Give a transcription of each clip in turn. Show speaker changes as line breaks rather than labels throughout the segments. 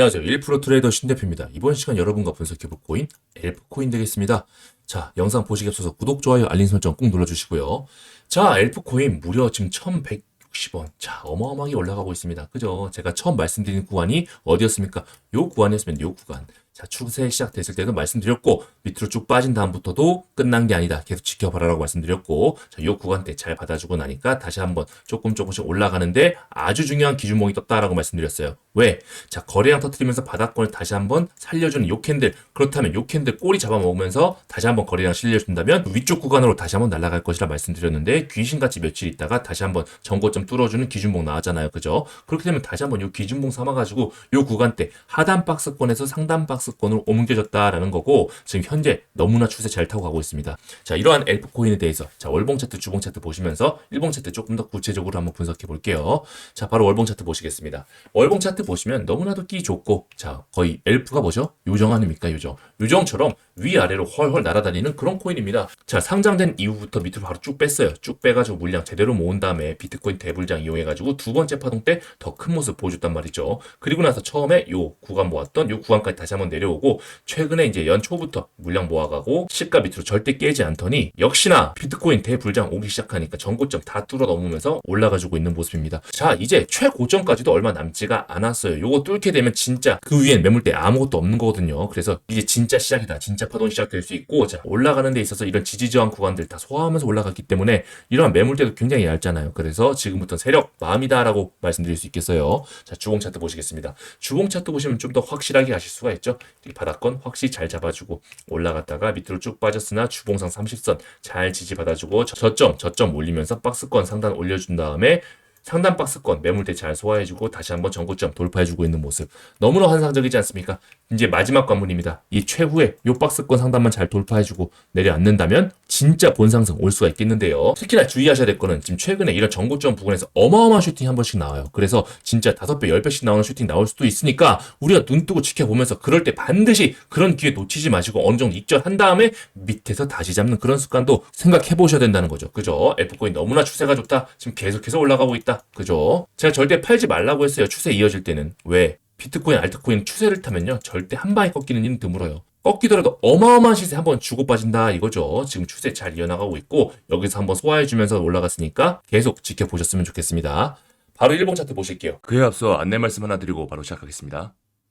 안녕하세요. 1% 트레이더 신대표입니다. 이번 시간 여러분과 분석해볼 코인, 엘프코인 되겠습니다. 자, 영상 보시기 앞서서 구독, 좋아요, 알림 설정 꼭 눌러주시고요. 자, 엘프코인 무려 지금 1160원. 자, 어마어마하게 올라가고 있습니다. 그죠? 제가 처음 말씀드린 구간이 어디였습니까? 요 구간이었으면 요 구간. 자, 추세 시작됐을 때도 말씀드렸고, 밑으로 쭉 빠진 다음부터도 끝난 게 아니다. 계속 지켜봐라라고 말씀드렸고, 자, 요 구간 때 잘 받아주고 나니까 다시 한번 조금 조금씩 올라가는데 아주 중요한 기준목이 떴다라고 말씀드렸어요. 왜? 자, 거래량 터트리면서 바닥권을 다시 한번 살려주는 요 캔들. 그렇다면 요 캔들 꼬리 잡아먹으면서 다시 한번 거래량 실려준다면 위쪽 구간으로 다시 한번 날아갈 것이라 말씀드렸는데 귀신같이 며칠 있다가 다시 한번 전고점 뚫어주는 기준봉 나왔잖아요. 그죠? 그렇게 되면 다시 한번 요 기준봉 삼아가지고 요 구간 때 하단 박스권에서 상단 박스 권으로 옮겨졌다라는 거고 지금 현재 너무나 추세 잘 타고 가고 있습니다. 자, 이러한 엘프 코인에 대해서 자, 월봉 차트, 주봉 차트 보시면서 일봉 차트 조금 더 구체적으로 한번 분석해 볼게요. 자, 바로 월봉 차트 보시겠습니다. 월봉 차트 보시면 너무나도 끼 좋고 자, 거의 엘프가 뭐죠? 요정 아닙니까? 요정. 요정처럼 위 아래로 헐헐 날아다니는 그런 코인입니다. 자, 상장된 이후부터 밑으로 바로 쭉 뺐어요. 쭉 빼가지고 물량 제대로 모은 다음에 비트코인 대불장 이용해가지고 두 번째 파동 때 더 큰 모습 보여줬단 말이죠. 그리고 나서 처음에 요 구간 모았던 요 구간까지 다시 한번 내 려오고 최근에 이제 연초부터 물량 모아가고 시가 밑으로 절대 깨지 않더니 역시나 비트코인 대불장 오기 시작하니까 전고점 다 뚫어 넘으면서 올라가지고 있는 모습입니다. 자, 이제 최고점까지도 얼마 남지가 않았어요. 요거 뚫게 되면 진짜 그 위엔 매물대 아무것도 없는 거거든요. 그래서 이제 진짜 시작이다. 진짜 파동이 시작될 수 있고 자, 올라가는 데 있어서 이런 지지저항 구간들 다 소화하면서 올라갔기 때문에 이러한 매물대도 굉장히 얇잖아요. 그래서 지금부터 세력 마음이다라고 말씀드릴 수 있겠어요. 자, 주봉 차트 보시겠습니다. 주봉 차트 보시면 좀 더 확실하게 아실 수가 있죠. 이 바닥권 확실히 잘 잡아주고 올라갔다가 밑으로 쭉 빠졌으나 주봉상 30선 잘 지지받아주고 저- 저점 저점 올리면서 박스권 상단 올려준 다음에 상단 박스권 매물대 잘 소화해주고 다시 한번 전고점 돌파해주고 있는 모습 너무나 환상적이지 않습니까? 이제 마지막 관문입니다. 이 최후의 요 박스권 상단만 잘 돌파해주고 내려앉는다면 진짜 본상승 올 수가 있겠는데요. 특히나 주의하셔야 될 거는 지금 최근에 이런 전고점 부분에서 어마어마한 슈팅 한 번씩 나와요. 그래서 진짜 다섯 배, 열 배씩 나오는 슈팅 나올 수도 있으니까 우리가 눈 뜨고 지켜보면서 그럴 때 반드시 그런 기회 놓치지 마시고 어느 정도 익절한 다음에 밑에서 다시 잡는 그런 습관도 생각해 보셔야 된다는 거죠. 그죠? F코인 너무나 추세가 좋다. 지금 계속해서 올라가고 있다. 그죠? 제가 절대 팔지 말라고 했어요. 추세 이어질 때는. 왜? 비트코인, 알트코인 추세를 타면요. 절대 한 방에 꺾이는 일은 드물어요. 꺾이더라도 어마어마한 시세 한번 주고 빠진다 이거죠. 지금 추세 잘 이어나가고 있고 여기서 한번 소화해주면서 올라갔으니까 계속 지켜보셨으면 좋겠습니다. 바로 일봉 차트 보실게요. 그에 앞서 안내 말씀 하나 드리고 바로 시작하겠습니다.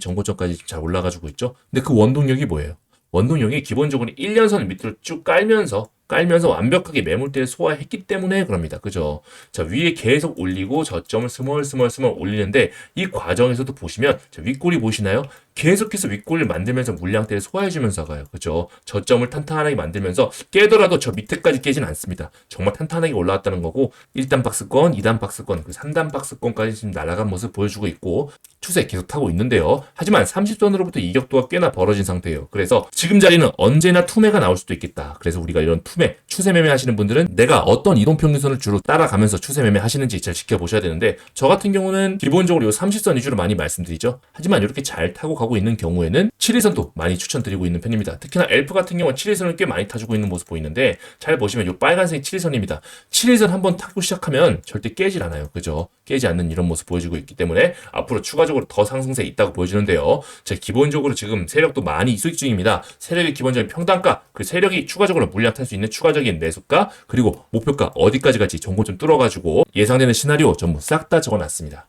정고점까지 잘 올라가지고 있죠. 근데 그 원동력이 뭐예요? 원동력이 기본적으로 1년선 밑으로 쭉 깔면서 깔면서 완벽하게 매물대를 소화했기 때문에 그럽니다. 그죠? 자, 위에 계속 올리고 저점을 스멀스멀스멀 올리는데 이 과정에서도 보시면 자, 윗골이 보시나요? 계속해서 윗골을 만들면서 물량대를 소화해주면서 가요. 그죠? 저점을 탄탄하게 만들면서 깨더라도 저 밑에까지 깨진 않습니다. 정말 탄탄하게 올라왔다는 거고 1단 박스권, 2단 박스권, 그 3단 박스권까지 지금 날아간 모습 보여주고 있고 추세 계속 타고 있는데요. 하지만 30선으로부터 이격도가 꽤나 벌어진 상태예요. 그래서 지금 자리는 언제나 투매가 나올 수도 있겠다. 그래서 우리가 이런 투매, 추세 매매 하시는 분들은 내가 어떤 이동평균선을 주로 따라가면서 추세 매매 하시는지 잘 지켜보셔야 되는데 저 같은 경우는 기본적으로 이 30선 위주로 많이 말씀드리죠. 하지만 이렇게 잘 타고 가고 있는 경우에는 7일선도 많이 추천드리고 있는 편입니다. 특히나 엘프 같은 경우는 7일선을 꽤 많이 타주고 있는 모습 보이는데 잘 보시면 이 빨간색이 7일선입니다. 7일선 한번 타고 시작하면 절대 깨질 않아요. 그죠? 깨지 않는 이런 모습 보여주고 있기 때문에 앞으로 추가적으로 더 상승세 있다고 보여주는데요. 자, 기본적으로 지금 세력도 많이 수익 중입니다. 세력의 기본적인 평단가, 그 세력이 추가적으로 물량 탈 수 있는 추가적인 매수가, 그리고 목표가 어디까지 갈지 정보 좀 뚫어가지고 예상되는 시나리오 전부 싹 다 적어놨습니다.